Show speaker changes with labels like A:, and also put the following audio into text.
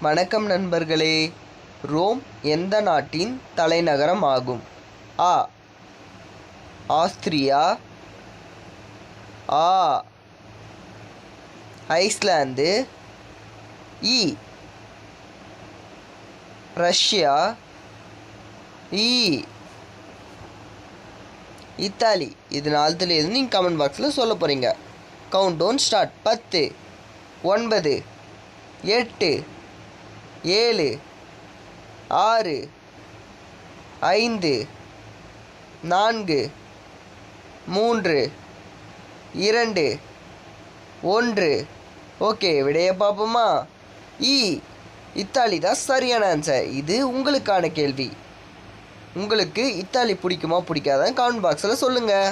A: வணக்கம் நண்பர்களே. ரோம் எந்த நாட்டின் தலைநகரம் ஆகும் ஆ. ஆஸ்திரியா. ஆ. ஐஸ்லாந்து. இ. ரஷ்யா. இ. இத்தாலி. இது நாலுத்துல நீங்கள் கமெண்ட் பாக்ஸில் சொல்ல போகிறீங்க கவுண்ட் டவுன் ஸ்டார்ட் பத்து ஒன்பது எட்டு ஏழு ஆறு ஐந்து நான்கு மூன்று இரண்டு ஒன்று. ஓகே விடைய பார்ப்போமா? இ. இத்தாலி தான் சரியான ஆன்சர் இது உங்களுக்கான கேள்வி. உங்களுக்கு இத்தாலி பிடிக்குமா பிடிக்காதான் கமெண்ட் பாக்ஸில் சொல்லுங்கள்